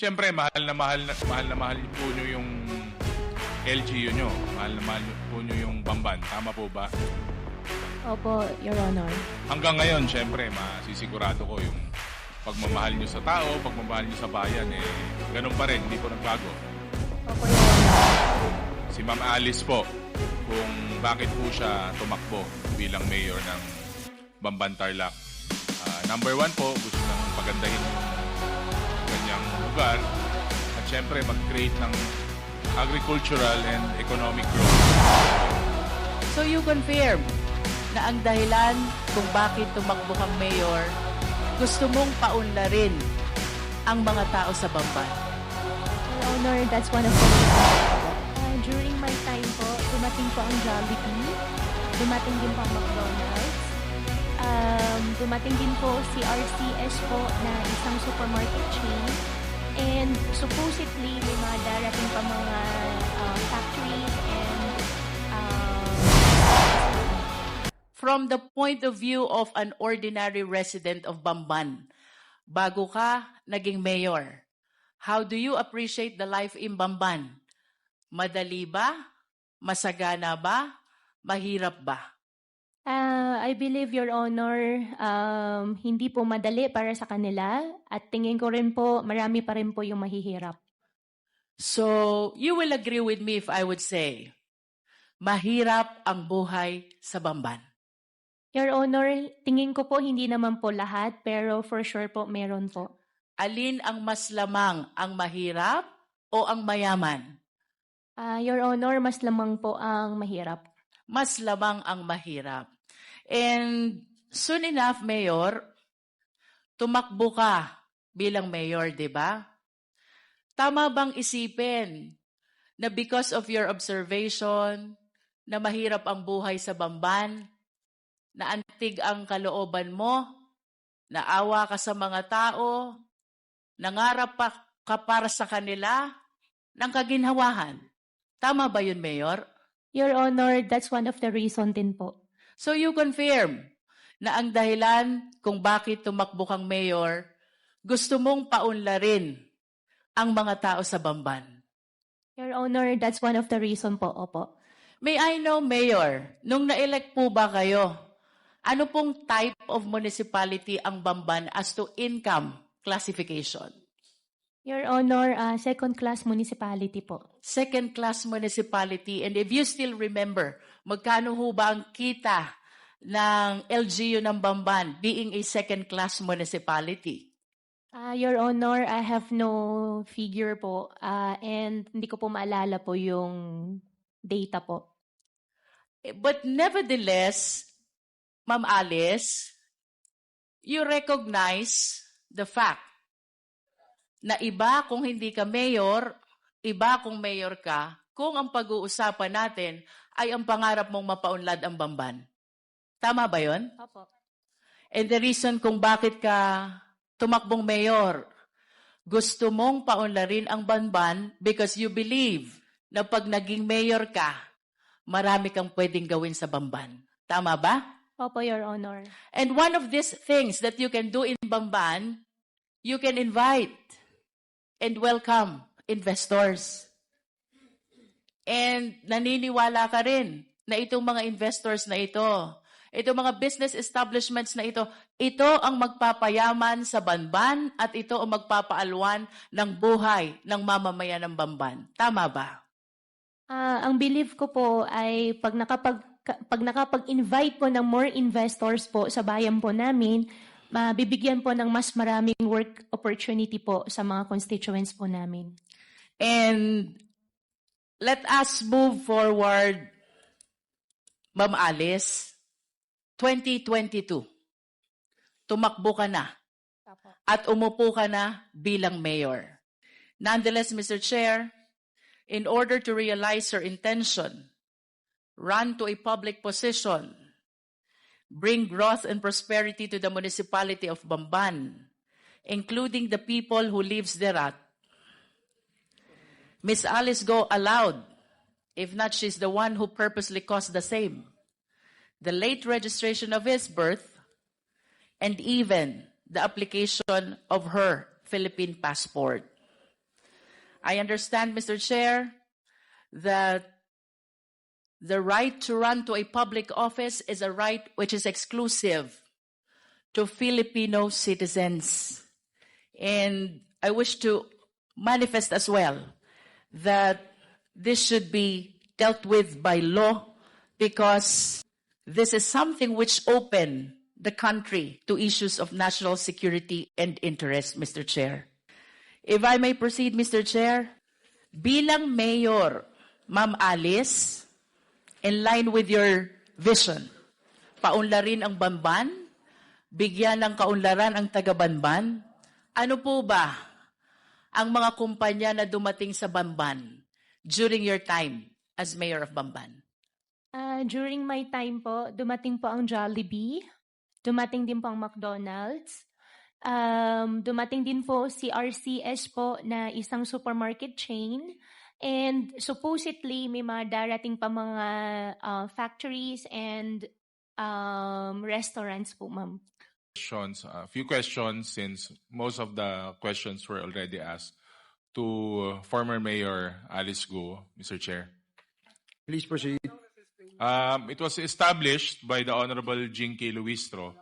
Siyempre, mahal na mahal na mahal na mahal po nyo yung LGU nyo. Mahal na mahal po nyo yung Bamban. Tama po ba? Opo, Your Honor. Hanggang ngayon, siyempre, masisigurado ko yung pagmamahal nyo sa tao, pagmamahal nyo sa bayan, eh, ganun pa rin, hindi po nagbago. Opo, Your Honor. Si Ma'am Alice po, kung bakit po siya tumakbo bilang mayor ng Bamban Tarlac. Ah, number one po, gusto nang pagandahin lugar at syempre mag-create ng agricultural and economic growth. So you confirm na ang dahilan kung bakit tumakbo kang mayor, gusto mong paunlarin ang mga tao sa Bamban. Your Honor, that's one of the. Uh, during my time po, dumating po ang Jollibee. Dumating din po ang McDonald's. Um, dumating din po si RCS po na isang supermarket chain. And supposedly, may mga darating pa mga uh, factories and uh, From the point of view of an ordinary resident of Bamban, bago ka naging mayor, how do you appreciate the life in Bamban? Madali ba? Masagana ba? Mahirap ba? Uh, I believe, Your Honor, um, hindi po madali para sa kanila at tingin ko rin po, marami pa rin po yung mahihirap. So, you will agree with me if I would say, mahirap ang buhay sa Bamban. Your Honor, tingin ko po hindi naman po lahat, pero for sure po meron po. Alin ang mas lamang, ang mahirap o ang mayaman? Ah, Your Honor, mas lamang po ang mahirap. Mas lamang ang mahirap. And soon enough, Mayor, tumakbo ka bilang mayor, di ba? Tama bang isipin na because of your observation na mahirap ang buhay sa Bamban, na antig ang kalooban mo, naawa ka sa mga tao, nangarap pa ka para sa kanila ng kaginhawahan. Tama ba yun, Mayor? Your Honor, that's one of the reason din po. So you confirm na ang dahilan kung bakit tumakbo kang mayor, gusto mong paunlarin ang mga tao sa Bamban. Your Honor, that's one of the reason po, opo. May I know, Mayor, nung na-elect po ba kayo, ano pong type of municipality ang Bamban as to income classification? Your Honor, ah, second-class municipality po. Second-class municipality. And if you still remember, magkano ho ba ang kita ng LGU ng Bamban being a second-class municipality? Ah, Your Honor, I have no figure po ah, and hindi ko po maalala po yung data po. But nevertheless, Ma'am Alice, you recognize the fact na iba kung hindi ka mayor, iba kung mayor ka, kung ang pag-uusapan natin ay ang pangarap mong mapaunlad ang Bamban. Tama ba yon? Opo. And the reason kung bakit ka tumakbong mayor, gusto mong paunlarin ang Banban because you believe na pag naging mayor ka, marami kang pwedeng gawin sa Bamban. Tama ba? Opo, Your Honor. And one of these things that you can do in Bamban, you can invite and welcome investors. And naniniwala ka rin na itong mga investors na ito, itong mga business establishments na ito, ito ang magpapayaman sa Banban at ito ang magpapaalwan ng buhay ng mamamayan ng Bamban. Tama ba? Ah, ang belief ko po ay pag nakapag ka- pag nakapag-invite po ng more investors po sa bayan po namin, mabibigyan po ng mas maraming work opportunity po sa mga constituents po namin. And let us move forward, Ma'am Alice, 2022. Tumakbo ka na at umupo ka na bilang mayor. Nonetheless, Mr. Chair, in order to realize your intention, run to a public position, bring growth and prosperity to the municipality of Bamban, including the people who lives thereat, Miss Alice Go allowed, if not she's the one who purposely caused the same, the late registration of his birth, and even the application of her Philippine passport. I understand, Mr. Chair, that the right to run to a public office is a right which is exclusive to Filipino citizens. And I wish to manifest as well that this should be dealt with by law because this is something which open the country to issues of national security and interest, Mr. Chair. If I may proceed, Mr. Chair, bilang mayor, Ma'am Alice, in line with your vision, paunlarin ang Bamban, bigyan ng kaunlaran ang taga-Banban, ano po ba ang mga kumpanya na dumating sa Bamban during your time as mayor of Bamban? Ah, during my time po, dumating po ang Jollibee, dumating din po ang McDonald's, um, dumating din po si RCS po na isang supermarket chain, and supposedly may mga darating pa mga ah, factories and um, restaurants po, ma'am. Questions, a few questions since most of the questions were already asked to former Mayor Alice Guo, Mr. Chair. Please proceed. Um, it was established by the Honorable Jinky Luistro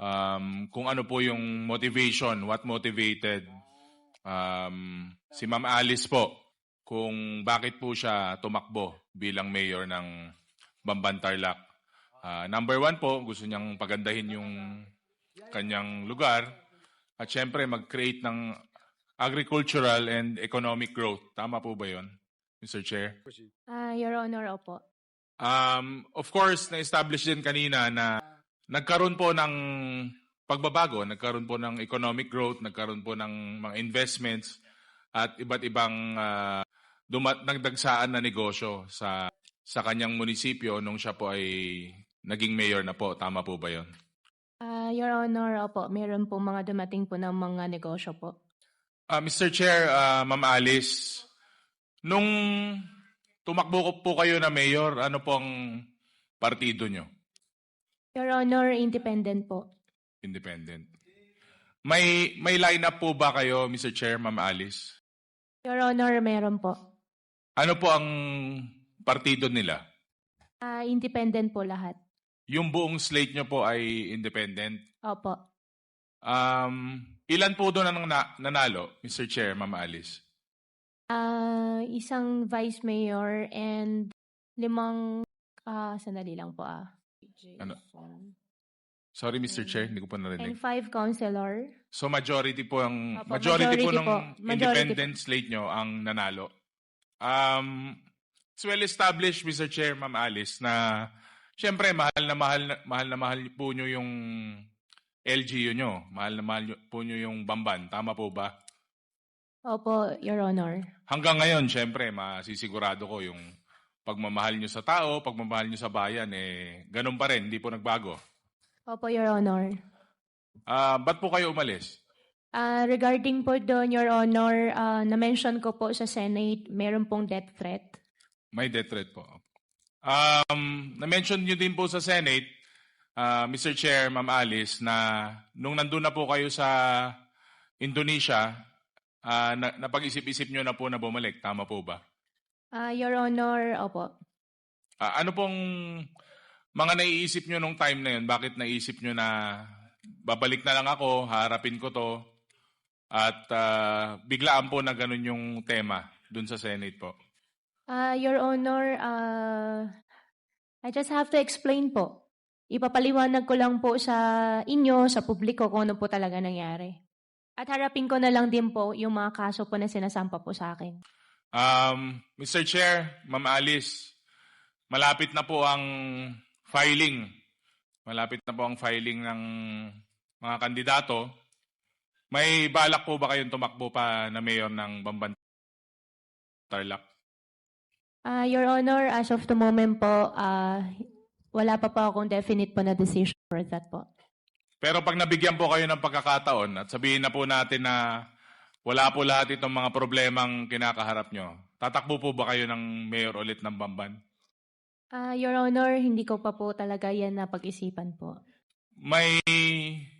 um, kung ano po yung motivation, what motivated um, si Ma'am Alice po kung bakit po siya tumakbo bilang mayor ng Bamban Tarlac. Ah, number one po, gusto niyang pagandahin yung kanyang lugar at syempre mag-create ng agricultural and economic growth. Tama po ba yon, Mr. Chair? Ah, Your Honor, opo. Um, of course, na-establish din kanina na nagkaroon po ng pagbabago, nagkaroon po ng economic growth, nagkaroon po ng mga investments at iba't ibang uh, dumat nagdagsaan na negosyo sa sa kanyang munisipyo nung siya po ay naging mayor na po. Tama po ba 'yon? Ah, Your Honor, opo, meron po mga dumating po ng mga negosyo po. Ah, Mr. Chair, ah, Ma'am Alice, nung tumakbo ko po kayo na mayor, ano pong partido nyo? Your Honor, independent po. Independent. May may lineup po ba kayo, Mr. Chair, Ma'am Alice? Your Honor, meron po. Ano po ang partido nila? Ah, independent po lahat. Yung buong slate nyo po ay independent. Opo. Um, ilan po doon ang na- nanalo, Mr. Chair, Ma'am Alice? Ah, isang vice mayor and limang ah sandali lang po ah. Ano? Sorry, Mr. Chair, hindi ko po And narinig. five councilor. So majority po ang Opo, majority, po majority ng po. Majority independent slate nyo ang nanalo. Um, it's well established, Mr. Chair, Ma'am Alice, na siyempre mahal na mahal na mahal na mahal po nyo yung LGU nyo. Mahal na mahal po nyo yung Bamban. Tama po ba? Opo, Your Honor. Hanggang ngayon, siyempre, masisigurado ko yung pagmamahal nyo sa tao, pagmamahal nyo sa bayan, eh, ganun pa rin, hindi po nagbago. Opo, Your Honor. Ah, ba't po kayo umalis? Ah, regarding po doon, Your Honor, ah, na-mention ko po sa Senate, meron pong death threat. May death threat po. Um, na-mention nyo din po sa Senate, ah, Mr. Chair, Ma'am Alice, na nung nandun na po kayo sa Indonesia, ah, na, napag-isip-isip nyo na po na bumalik. Tama po ba? Ah, Your Honor, opo. Ah, ano pong mga naiisip nyo nung time na yun? Bakit naisip nyo na babalik na lang ako, harapin ko to, at ah, biglaan po na ganun yung tema dun sa Senate po? Ah, Your Honor, ah, I just have to explain po. Ipapaliwanag ko lang po sa inyo, sa publiko, kung ano po talaga nangyari. At harapin ko na lang din po yung mga kaso po na sinasampa po sa akin. Um, Mr. Chair, Ma'am Alice, malapit na po ang filing. Malapit na po ang filing ng mga kandidato. May balak po ba kayong tumakbo pa na mayor ng Bamban Tarlac? Ah, Your Honor, as of the moment po, ah, wala pa po akong definite po na decision for that po. Pero pag nabigyan po kayo ng pagkakataon at sabihin na po natin na wala po lahat itong mga problemang kinakaharap nyo, tatakbo po ba kayo ng mayor ulit ng Bamban? Ah, Your Honor, hindi ko pa po talaga yan na pag-isipan po. May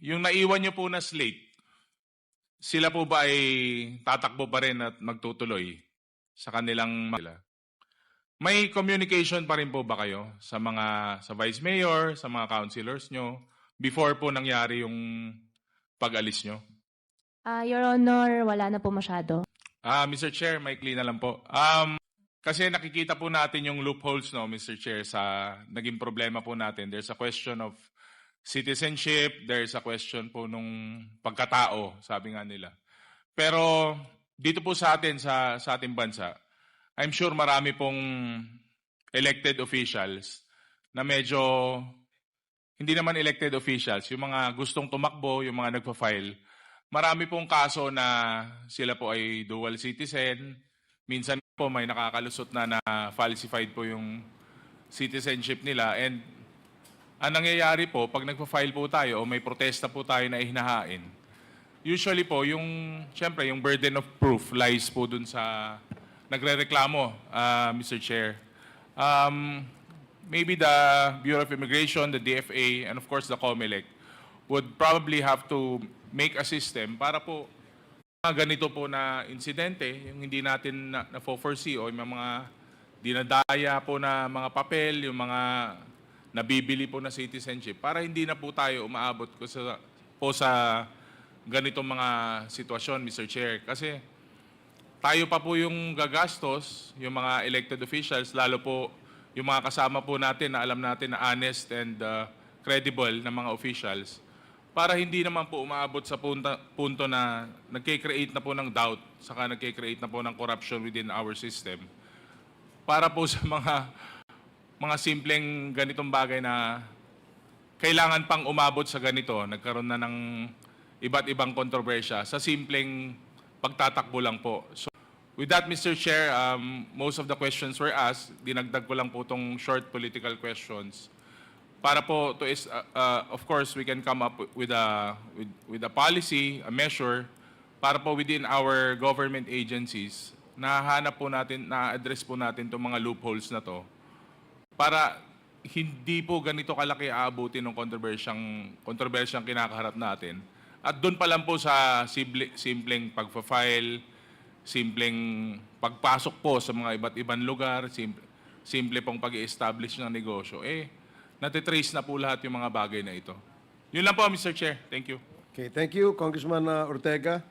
yung naiwan nyo po na slate, sila po ba ay tatakbo pa rin at magtutuloy sa kanilang nila? May communication pa rin po ba kayo sa mga sa vice mayor, sa mga councilors nyo before po nangyari yung pag-alis nyo? Ah, Your Honor, wala na po masyado. Ah, Mr. Chair, may clean na lang po. Um, kasi nakikita po natin yung loopholes, no, Mr. Chair, sa naging problema po natin. There's a question of citizenship, there's a question po nung pagkatao, sabi nga nila. Pero dito po sa atin, sa, sa ating bansa, I'm sure marami pong elected officials na medyo hindi naman elected officials, yung mga gustong tumakbo, yung mga nagpa-file, marami pong kaso na sila po ay dual citizen. Minsan po may nakakalusot na na falsified po yung citizenship nila. And ang nangyayari po, pag nagpa-file po tayo o may protesta po tayo na ihinahain, usually po, yung, syempre, yung burden of proof lies po dun sa nagre-reklamo, ah, Mr. Chair. Um, maybe the Bureau of Immigration, the DFA, and of course the COMELEC would probably have to make a system para po mga ganito po na insidente, yung hindi natin na, na-foresee o yung mga dinadaya po na mga papel, yung mga nabibili po na citizenship, para hindi na po tayo umaabot ko sa, po sa ganitong mga sitwasyon, Mr. Chair. Kasi tayo pa po yung gagastos, yung mga elected officials, lalo po yung mga kasama po natin na alam natin na honest and uh, credible na mga officials, para hindi naman po umaabot sa punta, punto na nagkikreate na po ng doubt, saka nagkikreate na po ng corruption within our system. Para po sa mga mga simpleng ganitong bagay na kailangan pang umabot sa ganito, nagkaroon na ng iba't ibang kontrobersya sa simpleng pagtatakbo lang po. So, with that, Mr. Chair, um, most of the questions were asked. Dinagdag ko lang po itong short political questions. Para po, to is, uh, uh, of course, we can come up with a, with, with a policy, a measure, para po within our government agencies, nahanap po natin, na-address po natin itong mga loopholes na to para hindi po ganito kalaki aabutin ng kontrobersyang kontrobersyang kinakaharap natin. At doon pa lang po sa simple, simpleng pagfa-file, simpleng pagpasok po sa mga iba't ibang lugar, simple, simple pong pag establish ng negosyo, eh, natitrace na po lahat yung mga bagay na ito. Yun lang po, Mr. Chair. Thank you. Okay, thank you, Congressman uh, Ortega.